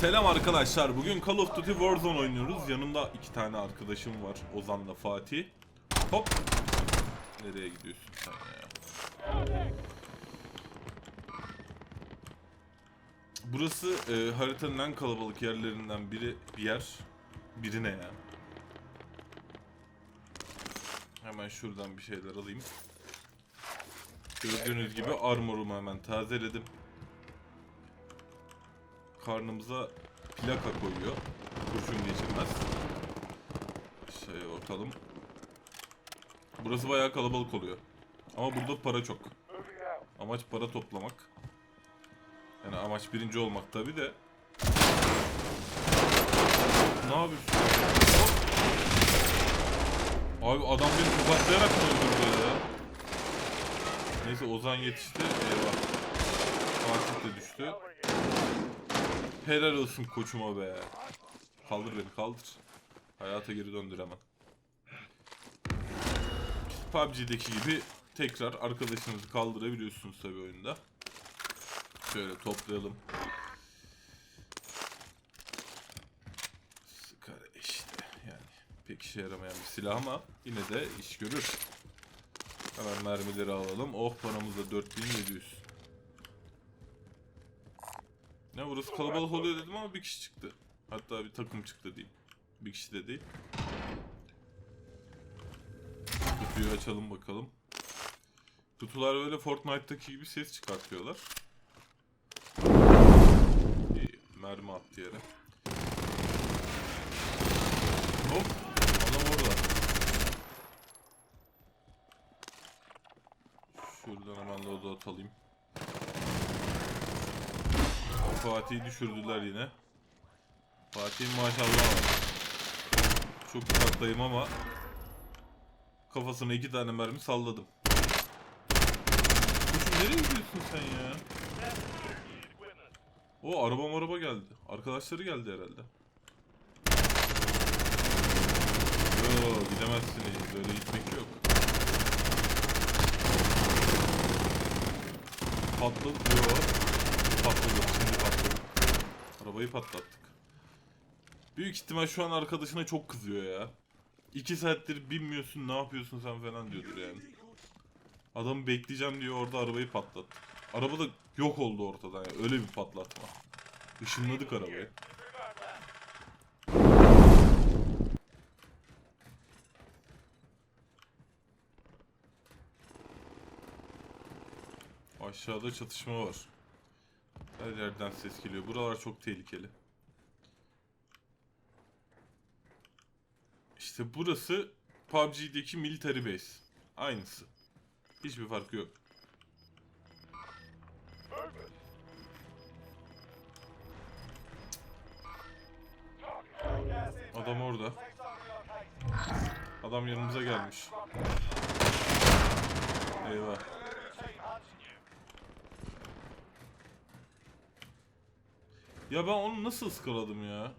Selam arkadaşlar. Bugün Call of Duty Warzone oynuyoruz. Yanımda iki tane arkadaşım var. Ozan'la Fatih. Hop. Nereye gidiyorsun sen ya? Burası e, haritanın en kalabalık yerlerinden biri bir yer. Birine ya. Hemen şuradan bir şeyler alayım. Gördüğünüz gibi armorumu hemen tazeledim. Karnımıza plaka koyuyor. Kurşun geçirmez. Şey ortalım. Burası bayağı kalabalık oluyor. Ama burada para çok. Amaç para toplamak. Yani amaç birinci olmak tabi de. Ne yapıyorsun? Abi adam beni tokatlayarak mı öldürdü ya? Neyse Ozan yetişti. Eyvah. Fatih de düştü. Helal olsun koçuma be. Kaldır beni kaldır. Hayata geri döndür hemen. PUBG'deki gibi tekrar arkadaşınızı kaldırabiliyorsunuz tabi oyunda. Şöyle toplayalım. Sigara işte yani pek işe yaramayan bir silah ama yine de iş görür. Hemen mermileri alalım. Oh paramız da 4700. Ne burası kalabalık oluyor dedim ama bir kişi çıktı. Hatta bir takım çıktı diyeyim. Bir kişi de değil. Kutuyu açalım bakalım. Kutular böyle Fortnite'daki gibi ses çıkartıyorlar. İyi, mermi attı yere. Hop! Adam orada. Şuradan hemen loadout alayım. Fatih'i düşürdüler yine. Fatih'in maşallah var. Çok uzaktayım ama kafasına iki tane mermi salladım. Koçum nereye gidiyorsun sen ya? O araba araba geldi. Arkadaşları geldi herhalde. Yo gidemezsiniz. Böyle gitmek yok. Patladı. Yo. Patladı. Şimdi. Arabayı patlattık. Büyük ihtimal şu an arkadaşına çok kızıyor ya. İki saattir binmiyorsun ne yapıyorsun sen falan diyordur yani. Adamı bekleyeceğim diyor orada arabayı patlattı. Araba da yok oldu ortadan ya. Öyle bir patlatma. Işınladık arabayı. Aşağıda çatışma var. Her yerden ses geliyor. Buralar çok tehlikeli. İşte burası PUBG'deki military base. Aynısı. Hiçbir farkı yok. Adam orada. Adam yanımıza gelmiş. Eyvah. Ya ben onu nasıl ıskaladım ya?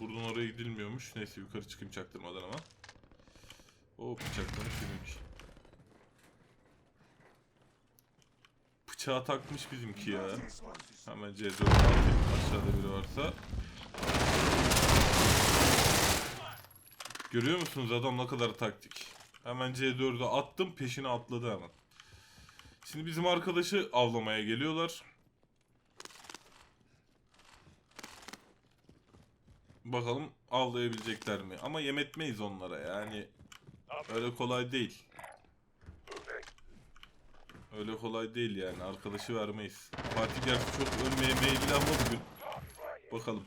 Buradan oraya gidilmiyormuş. Neyse yukarı çıkayım çaktırmadan ama. O bıçaklamış bizimki. Bıçağı takmış bizimki ya. Hemen C4 atayım. Aşağıda biri varsa. Görüyor musunuz adam ne kadar taktik. Hemen C4'ü attım peşine atladı hemen. Şimdi bizim arkadaşı avlamaya geliyorlar. Bakalım avlayabilecekler mi? Ama yem etmeyiz onlara yani. Öyle kolay değil. Öyle kolay değil yani. Arkadaşı vermeyiz. Fatih gerçi çok ölmeye meyilli ama bugün. Bakalım.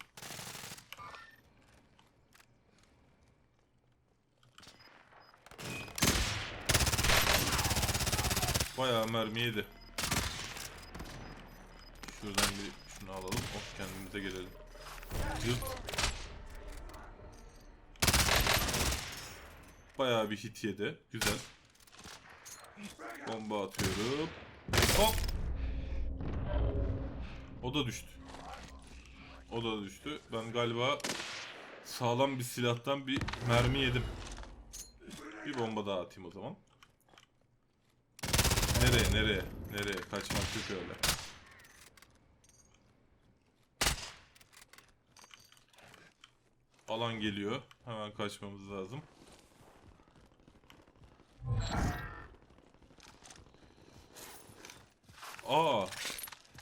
Bayağı mermi yedi. Şuradan bir şunu alalım. Of kendimize gelelim. Yırt. Bayağı bir hit yedi. Güzel. Bomba atıyorum. Hop. O da düştü. O da düştü. Ben galiba sağlam bir silahtan bir mermi yedim. Bir bomba daha atayım o zaman. Nereye nereye? Nereye? Kaçmak yok öyle. Alan geliyor. Hemen kaçmamız lazım.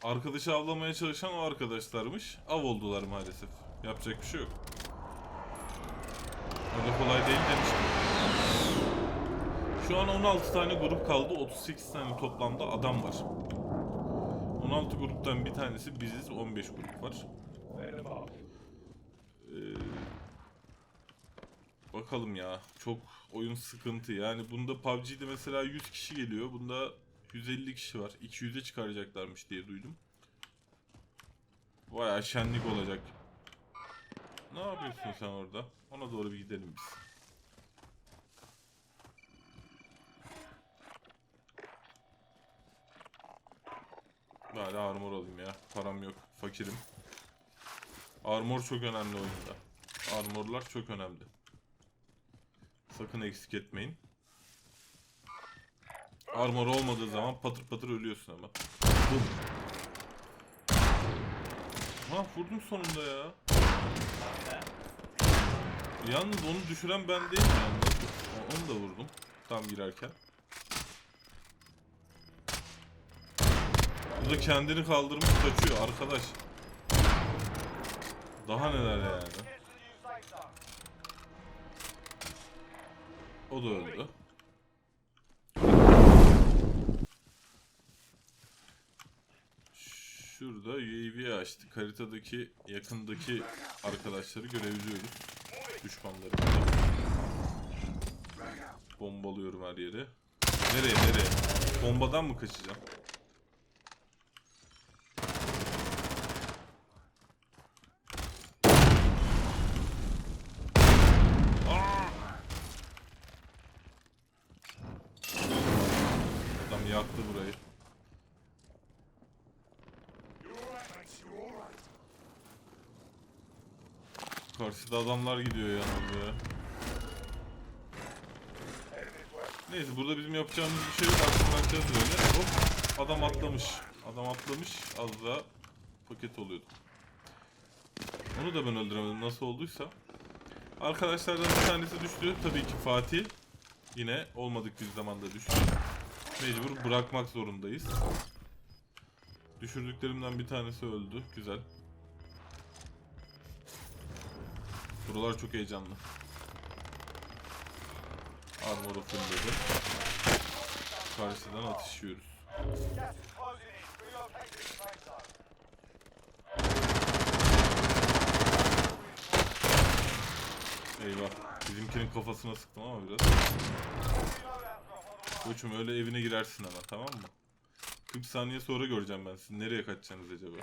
Arkadaşı avlamaya çalışan o arkadaşlarmış. Av oldular maalesef. Yapacak bir şey yok. Öyle kolay değil demiştim. Şu an 16 tane grup kaldı. 38 tane toplamda adam var. 16 gruptan bir tanesi biziz. 15 grup var. Ee, bakalım ya. Çok oyun sıkıntı. Yani bunda PUBG'de mesela 100 kişi geliyor. Bunda 150 kişi var. 200'e çıkaracaklarmış diye duydum. Bayağı şenlik olacak. Ne yapıyorsun sen orada? Ona doğru bir gidelim biz. Bari armor alayım ya. Param yok. Fakirim. Armor çok önemli oyunda. Armorlar çok önemli. Sakın eksik etmeyin. Armor olmadığı zaman patır patır ölüyorsun ama. Ha vurdum sonunda ya. Yalnız onu düşüren ben değilim yalnız. O- Onu da vurdum. Tam girerken. Bu da kendini kaldırmış kaçıyor arkadaş. Daha neler yani. O da öldü. Şurada UAV açtık. Haritadaki yakındaki arkadaşları görebiliyoruz. Düşmanları. Bombalıyorum her yeri. Nereye nereye? Bombadan mı kaçacağım? Adam yaktı burayı. Karşıda adamlar gidiyor yalnız ya. Neyse burada bizim yapacağımız bir şey yok. Artık bakacağız böyle. Hop adam atlamış. Adam atlamış. Az daha paket oluyordu. Onu da ben öldüremedim nasıl olduysa. Arkadaşlardan bir tanesi düştü. Tabii ki Fatih. Yine olmadık bir zamanda düştü. Mecbur bırakmak zorundayız. Düşürdüklerimden bir tanesi öldü. Güzel. Buralar çok heyecanlı. Armor'u fullledim. Karşıdan atışıyoruz. Eyvah. Bizimkinin kafasına sıktım ama biraz. Koçum öyle evine girersin hemen tamam mı? 40 saniye sonra göreceğim ben sizi. Nereye kaçacaksınız acaba?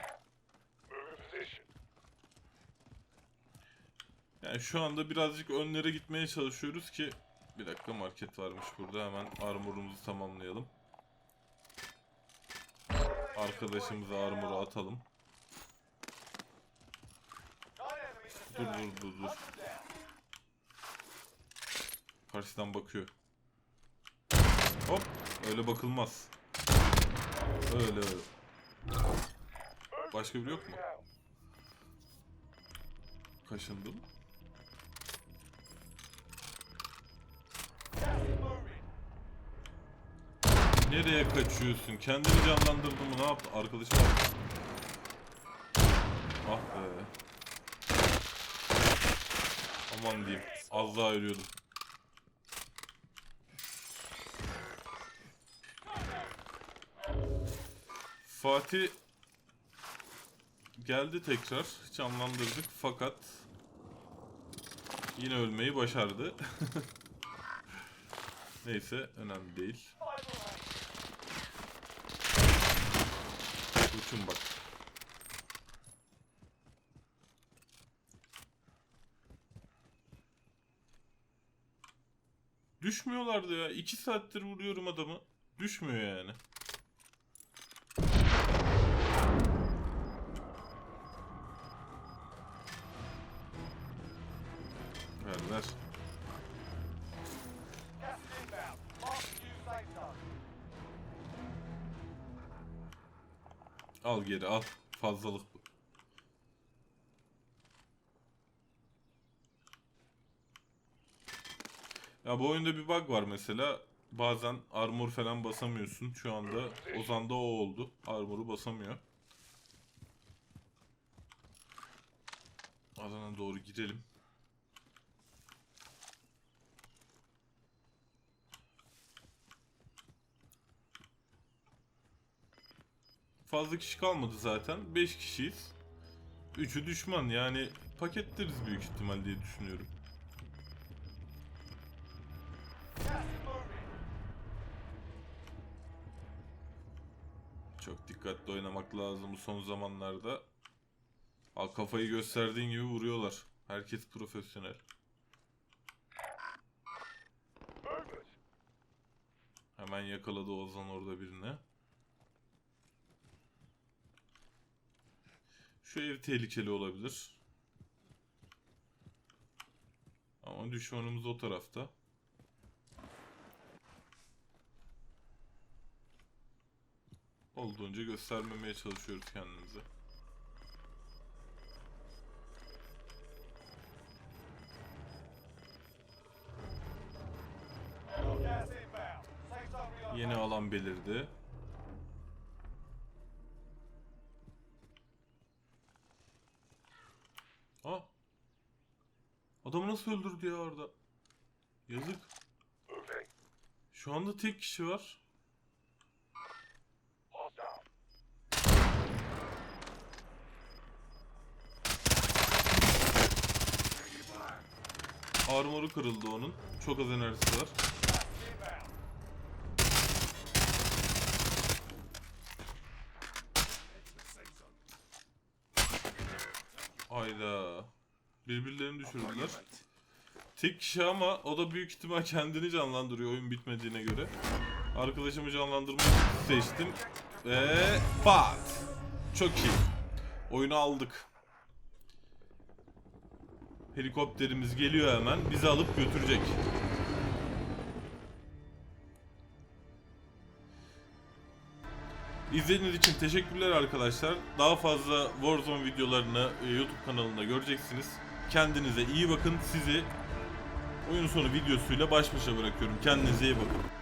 Yani şu anda birazcık önlere gitmeye çalışıyoruz ki bir dakika market varmış burada hemen armorumuzu tamamlayalım. Arkadaşımıza armoru atalım. Dur dur dur dur. Karşıdan bakıyor. Hop öyle bakılmaz. Öyle öyle. Başka biri yok mu? Kaşındım. Nereye kaçıyorsun? Kendini canlandırdın mı? Ne yaptı? Arkadaşım. Ah be. Aman diyeyim. Az daha ölüyordum. Fatih geldi tekrar. Canlandırdık fakat yine ölmeyi başardı. Neyse önemli değil. Uçun bak. Düşmüyorlardı ya. 2 saattir vuruyorum adamı. Düşmüyor yani. Al geri al. Fazlalık bu. Ya bu oyunda bir bug var mesela. Bazen armor falan basamıyorsun. Şu anda Ozan'da o oldu. Armor'u basamıyor. Alana doğru gidelim. Fazla kişi kalmadı zaten. 5 kişiyiz. Üçü düşman yani paketleriz büyük ihtimal diye düşünüyorum. Çok dikkatli oynamak lazım bu son zamanlarda. Al kafayı gösterdiğin gibi vuruyorlar. Herkes profesyonel. Hemen yakaladı Ozan orada birini. Şu ev tehlikeli olabilir. Ama düşmanımız o tarafta. Olduğunca göstermemeye çalışıyoruz kendimizi. Yeni alan belirdi. Aa. Adamı nasıl öldürdü ya orada? Yazık. Şu anda tek kişi var. Armoru kırıldı onun. Çok az enerjisi var. Hayda. Birbirlerini düşürdüler. Tek kişi ama o da büyük ihtimal kendini canlandırıyor oyun bitmediğine göre. Arkadaşımı canlandırmayı seçtim. Ve pat. Çok iyi. Oyunu aldık. Helikopterimiz geliyor hemen. Bizi alıp götürecek. İzlediğiniz için teşekkürler arkadaşlar. Daha fazla Warzone videolarını e, YouTube kanalında göreceksiniz. Kendinize iyi bakın. Sizi oyun sonu videosuyla baş başa bırakıyorum. Kendinize iyi bakın.